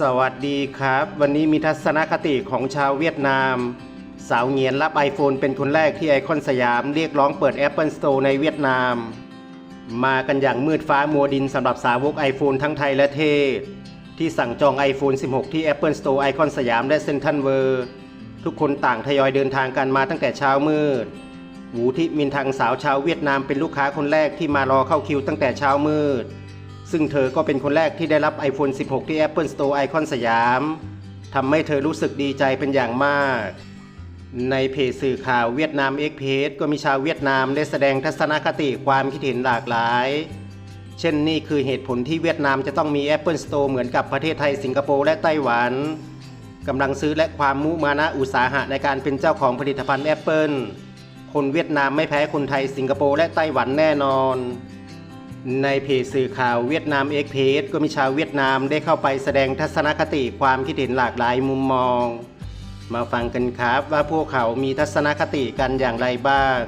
สวัสดีครับ วันนี้มีทัศนคติของชาวเวียดนาม สาวเงียนรับ iPhone เป็นคนแรกที่ไอคอนสยามเรียกร้องเปิด Apple Store ในเวียดนาม มากันอย่างมืดฟ้ามัวดินสำหรับสาวก iPhone ทั้งไทยและเทศ ที่สั่งจอง iPhone 16 ที่ Apple Store ไอคอนสยามและเซ็นทรัลเวิร์ทุกคนต่างทยอยเดินทางกันมาตั้งแต่เช้ามืดหูทิมินทังสาวชาวเวียดนามเป็นลูกค้าคนแรกที่มารอเข้าคิวตั้งแต่เช้ามืด ซึ่งเธอก็เป็นคนแรกที่ได้รับ iPhone 16 ที่ Apple Store ไอคอนสยามทำให้เธอรู้สึกดีใจเป็นอย่างมาก ในเพจสื่อข่าวเวียดนามเอ็กเพจก็มีชาวเวียดนามได้แสดงทัศนคติความคิดเห็นหลากหลาย เช่นนี่คือเหตุผลที่เวียดนามจะต้องมี Apple Store เหมือนกับประเทศไทยสิงคโปร์และไต้หวันกำลังซื้อและความมุมานะอุตสาหะในการเป็นเจ้าของผลิตภัณฑ์ Apple คนเวียดนามไม่แพ้คนไทยสิงคโปร์และไต้หวันแน่นอน ในเพจสื่อข่าวเวียดนามเอ็กเพจก็มีชาวเวียดนามได้เข้าไปแสดงทัศนคติความคิดเห็นหลากหลายมุมมอง มาฟังกันครับว่าพวกเขามีทัศนคติกันอย่างไรบ้าง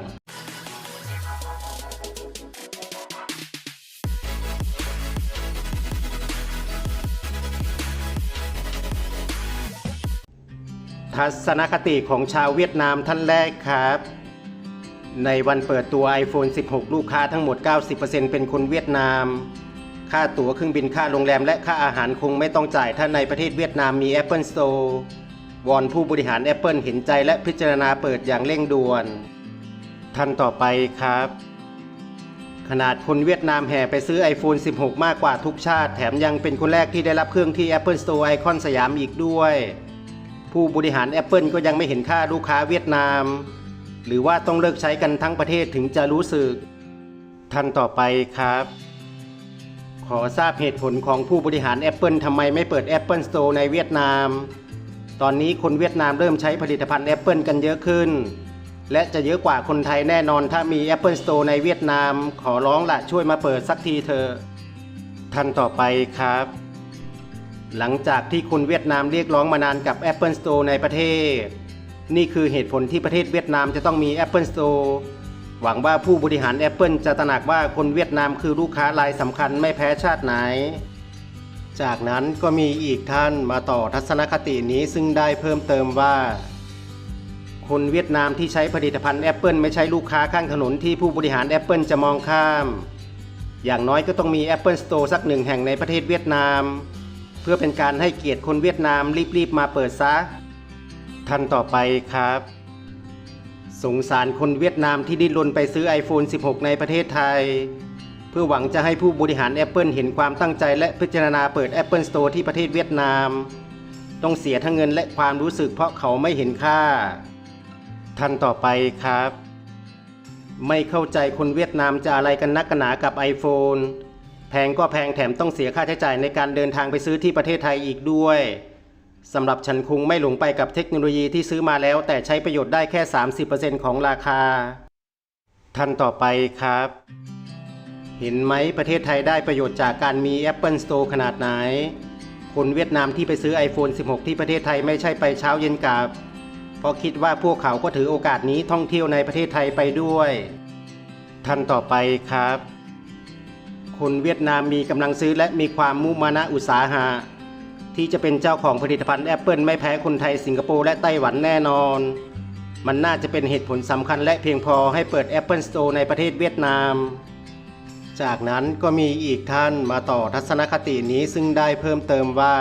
ทัศนคติของชาวเวียดนามท่านแรกครับ ในวันเปิดตัว iPhone 16 ลูกค้าทั้งหมด 90%เป็นคนเวียดนาม ค่าตั๋วเครื่องบินค่าโรงแรมและค่าอาหารคงไม่ต้องจ่ายถ้าในประเทศเวียดนามมี Apple Store วอนผู้บริหาร Apple เห็นใจและพิจารณาเปิดอย่างเร่งด่วน ท่านต่อไปครับ ขนาดคนเวียดนามแห่ไปซื้อ iPhone 16 มากกว่าทุกชาติ แถมยังเป็นคนแรกที่ได้รับเครื่องที่ Apple Store ไอคอนสยามอีกด้วย ผู้บริหาร Apple ก็ยังไม่เห็นค่าลูกค้าเวียดนาม หรือว่าต้องเลิกใช้กันทั้งประเทศถึงจะรู้สึกท่านต่อไปครับ ขอทราบเหตุผลของผู้บริหาร Apple ทำไมไม่เปิด Apple Store ในเวียดนาม ตอนนี้คนเวียดนามเริ่มใช้ผลิตภัณฑ์ Apple กันเยอะขึ้น และจะเยอะกว่าคนไทยแน่นอนถ้ามี Apple Store ในเวียดนาม ขอร้องละช่วยมาเปิดสักทีเถอะท่านต่อไปครับหลังจากที่คนเวียดนามเรียกร้องมานานกับ Apple Store ในประเทศ นี่คือเหตุผลที่ประเทศเวียดนามจะต้องมี Apple Store หวังว่าผู้บริหาร Apple จะตระหนักว่าคนเวียดนามคือลูกค้ารายสำคัญไม่แพ้ชาติไหน จากนั้นก็มีอีกท่านมาต่อทัศนคตินี้ซึ่งได้เพิ่มเติมว่า คนเวียดนามที่ใช้ผลิตภัณฑ์ Apple ไม่ใช่ลูกค้าข้างถนนที่ผู้บริหาร Apple จะมองข้าม อย่างน้อยก็ต้องมี Apple Store สักหนึ่งแห่งในประเทศเวียดนาม เพื่อเป็นการให้เกียรติคนเวียดนามรีบๆมาเปิดซะ ท่านต่อไปครับ สงสารคนเวียดนามที่ดิ้นรนไปซื้อ iPhone 16 ในประเทศไทย เพื่อหวังจะให้ผู้บริหาร Apple เห็นความตั้งใจและพิจารณาเปิด Apple Store ที่ประเทศเวียดนาม ต้องเสียทั้งเงินและความรู้สึกเพราะเขาไม่เห็นค่า ท่านต่อไปครับ ไม่เข้าใจคนเวียดนามจะอะไรกันนักกันหนากับ iPhone แพงก็แพงแถมต้องเสียค่าใช้จ่ายในการเดินทางไปซื้อที่ประเทศไทยอีกด้วย สำหรับฉันคงไม่หลงไปกับเทคโนโลยีที่ซื้อมาแล้ว แต่ใช้ประโยชน์ได้แค่ 30%ของราคา ท่านต่อไปครับ เห็นไหมประเทศไทยได้ประโยชน์จากการมี Apple Store ขนาดไหน คนเวียดนามที่ไปซื้อ iPhone 16 ที่ประเทศไทยไม่ใช่ไปเช้าเย็นกลับ เพราะคิดว่าพวกเขาก็ถือโอกาสนี้ท่องเที่ยวในประเทศไทยไปด้วย ท่านต่อไปครับ คนเวียดนามมีกำลังซื้อและมีความมุมานะอุตสาหะ ที่จะเป็นเจ้าของผลิตภัณฑ์ Apple ไม่แพ้คนไทยสิงคโปร์และไต้หวันแน่นอน มันน่าจะเป็นเหตุผลสำคัญและเพียงพอให้เปิด Apple Store ในประเทศเวียดนาม จากนั้นก็มีอีกท่านมาต่อทัศนคตินี้ซึ่งได้เพิ่มเติมว่า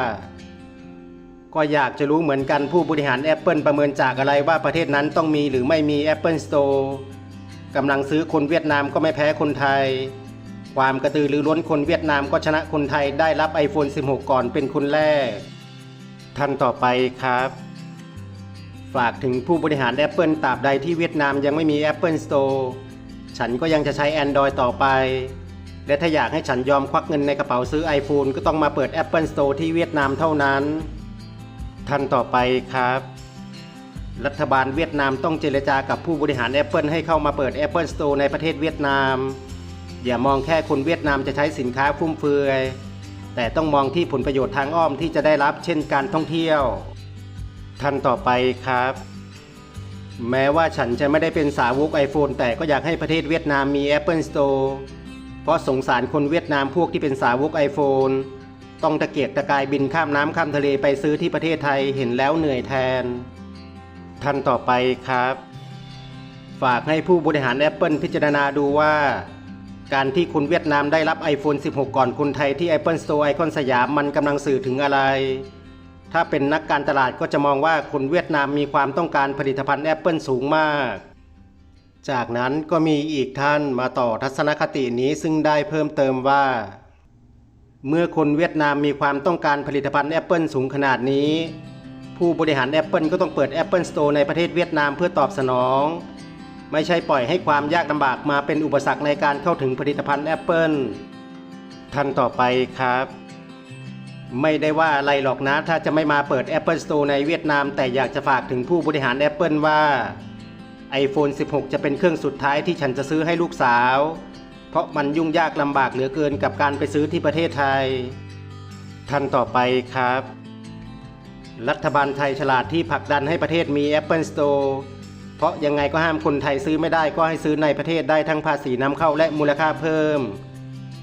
ก็อยากจะรู้เหมือนกันผู้บริหาร Apple ประเมินจากอะไรว่าประเทศนั้นต้องมีหรือไม่มี Apple Store กำลังซื้อคนเวียดนามก็ไม่แพ้คนไทย ความกระตือรือร้นคนเวียดนามก็ชนะคนไทยได้รับ iPhone 16 ก่อนเป็นคนแรก ท่านต่อไปครับ ฝากถึงผู้บริหาร Apple ตราบใดที่เวียดนามยังไม่มี Apple Store ฉันก็ยังจะใช้ Android ต่อไป และถ้าอยากให้ฉันยอมควักเงินในกระเป๋าซื้อ iPhone ก็ต้องมาเปิด Apple Store ที่เวียดนามเท่านั้น ท่านต่อไปครับ รัฐบาลเวียดนามต้องเจรจากับผู้บริหาร Apple ให้เข้ามาเปิด Apple Store ในประเทศเวียดนาม อย่ามองแค่คนเวียดนามจะใช้สินค้าฟุ่มเฟือย แต่ต้องมองที่ผลประโยชน์ทางอ้อมที่จะได้รับเช่นการท่องเที่ยว ท่านต่อไปครับ แม้ว่าฉันจะไม่ได้เป็นสาวก iPhone แต่ก็อยากให้ประเทศเวียดนามมี Apple Store เพราะสงสารคนเวียดนามพวกที่เป็นสาวก iPhone ต้องตะเกียกตะกายบินข้ามน้ำข้ามทะเลไปซื้อที่ประเทศไทยเห็นแล้วเหนื่อยแทน ท่านต่อไปครับ ฝากให้ผู้บริหาร Apple พิจารณาดูว่า การที่คุณเวียดนามได้รับ iPhone 16 ก่อนคนไทยที่ Apple Store ไอคอนสยามมันกำลังสื่อถึงอะไร ถ้าเป็นนักการตลาดก็จะมองว่าคนเวียดนามมีความต้องการผลิตภัณฑ์ Apple สูงมาก จากนั้นก็มีอีกท่านมาต่อทัศนคตินี้ซึ่งได้เพิ่มเติมว่า เมื่อคนเวียดนามมีความต้องการผลิตภัณฑ์ Apple สูงขนาดนี้ ผู้บริหาร Apple ก็ต้องเปิด Apple Store ในประเทศเวียดนามเพื่อตอบสนอง ไม่ใช่ปล่อยให้ความยากลำบากมาเป็นอุปสรรคในการเข้าถึงผลิตภัณฑ์ Apple ท่านต่อไปครับ ไม่ได้ว่าอะไรหรอกนะ ถ้าจะไม่มาเปิด Apple Store ในเวียดนาม แต่อยากจะฝากถึงผู้บริหาร Apple ว่า iPhone 16 จะเป็นเครื่องสุดท้ายที่ฉันจะซื้อให้ลูกสาว เพราะมันยุ่งยากลำบากเหลือเกินกับการไปซื้อที่ประเทศไทย ท่านต่อไปครับ รัฐบาลไทยฉลาดที่ผลักดันให้ประเทศมี Apple Store ราะยังไงก็ห้ามคนไทยซื้อไม่ได้ก็ให้ซื้อในประเทศได้ทั้งภาษีนำเข้าและมูลค่าเพิ่ม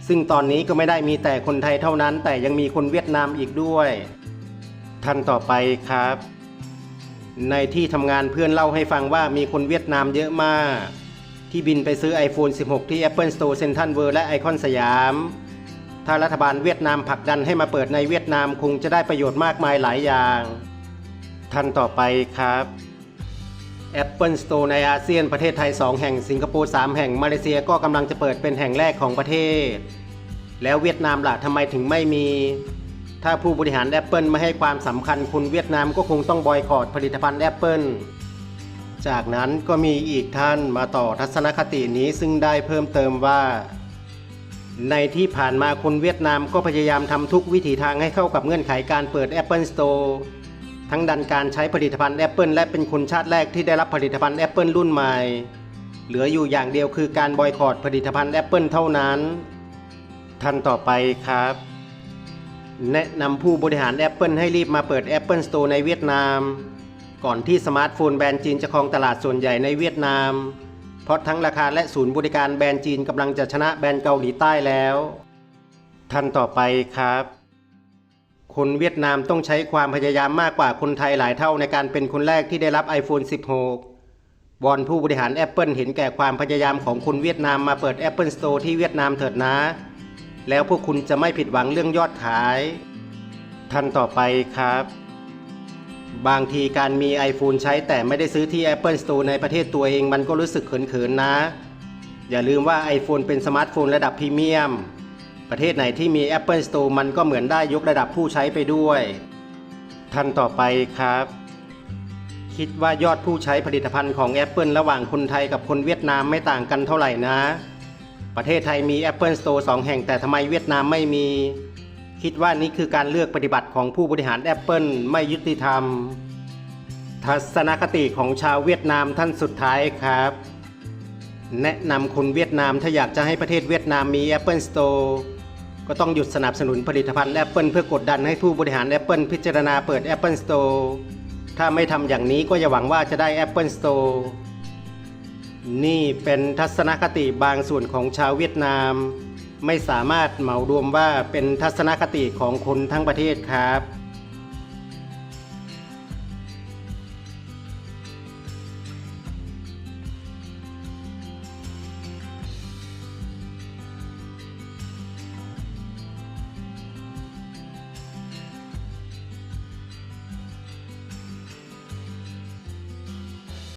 ซึ่งตอนนี้ก็ไม่ได้มีแต่คนไทยเท่านั้น แต่ยังมีคนเวียดนามอีกด้วยท่านต่อไปครับ ในที่ทำงานเพื่อนเล่าให้ฟังว่ามีคนเวียดนามเยอะมาก ที่บินไปซื้อ iPhone 16 ที่ Apple Store Central World และไอคอนสยาม ถ้ารัฐบาลเวียดนามผลักดันให้มาเปิดในเวียดนามคงจะได้ประโยชน์มากมายหลายอย่าง ท่านต่อไปครับ Apple Store ในอาเซียนประเทศไทย 2 แห่งสิงคโปร์ 3 แห่งมาเลเซียก็กำลังจะเปิดเป็นแห่งแรกของประเทศ แล้วเวียดนามล่ะทำไมถึงไม่มี ถ้าผู้บริหาร Apple ไม่ให้ความสำคัญคุณเวียดนามก็คงต้องบอยคอรดผลิตภัณฑ์ Apple จากนั้นก็มีอีกท่านมาต่อทัศนคตินี้ซึ่งได้เพิ่มเติมว่า ในที่ผ่านมาคนเวียดนามก็พยายามทำทุกวิถีทางให้เข้ากับเงื่อนไขการเปิด Apple Store ทั้งดันการใช้ผลิตภัณฑ์ Apple และเป็นคนชาติแรกที่ได้รับผลิตภัณฑ์ Apple รุ่นใหม่ เหลืออยู่อย่างเดียวคือการบอยคอรดผลิตภัณฑ์ Apple เท่านั้น ท่านต่อไปครับ แนะนำผู้บริหาร Apple ให้รีบมาเปิด Apple Store ในเวียดนาม ก่อนที่สมาร์ทโฟนแบรนด์จีนจะครองตลาดส่วนใหญ่ในเวียดนาม เพราะทั้งราคาและศูนย์บริการแบรนด์จีนกำลังจะชนะแบรนด์เกาหลีใต้แล้ว ท่านต่อไปครับ คนเวียดนามต้องใช้ความพยายามมากกว่าคนไทยหลายเท่าในการเป็นคนแรกที่ได้รับ iPhone 16วอนผู้บริหาร Apple เห็นแก่ความพยายามของคนเวียดนามมาเปิด Apple Store ที่เวียดนามเถิดนะ แล้วพวกคุณจะไม่ผิดหวังเรื่องยอดขาย ท่านต่อไปครับ บางทีการมี iPhone ใช้แต่ไม่ได้ซื้อที่ Apple Store ในประเทศตัวเองมันก็รู้สึกเขินๆนะ อย่าลืมว่า iPhone เป็นสมาร์ทโฟนระดับพรีเมียม ประเทศไหนที่มี Apple Store มันก็เหมือนได้ยกระดับผู้ใช้ไปด้วย ท่านต่อไปครับ คิดว่ายอดผู้ใช้ผลิตภัณฑ์ของ Apple ระหว่างคนไทยกับคนเวียดนามไม่ต่างกันเท่าไหร่นะ ประเทศไทยมี Apple Store 2 แห่งแต่ทำไมเวียดนามไม่มี คิดว่านี่คือการเลือกปฏิบัติของผู้บริหาร Apple ไม่ยุติธรรม ทัศนคติของชาวเวียดนามท่านสุดท้ายครับแนะนำคนเวียดนามถ้าอยากจะให้ประเทศเวียดนามมี Apple Store ก็ต้องหยุดสนับสนุนผลิตภัณฑ์ Apple เพื่อกดดันให้ผู้บริหาร Apple พิจารณาเปิด Apple Store ถ้าไม่ทำอย่างนี้ก็อย่าหวังว่าจะได้ Apple Store นี่เป็นทัศนคติบางส่วนของชาวเวียดนาม ไม่สามารถเหมารวมว่าเป็นทัศนคติของคนทั้งประเทศครับ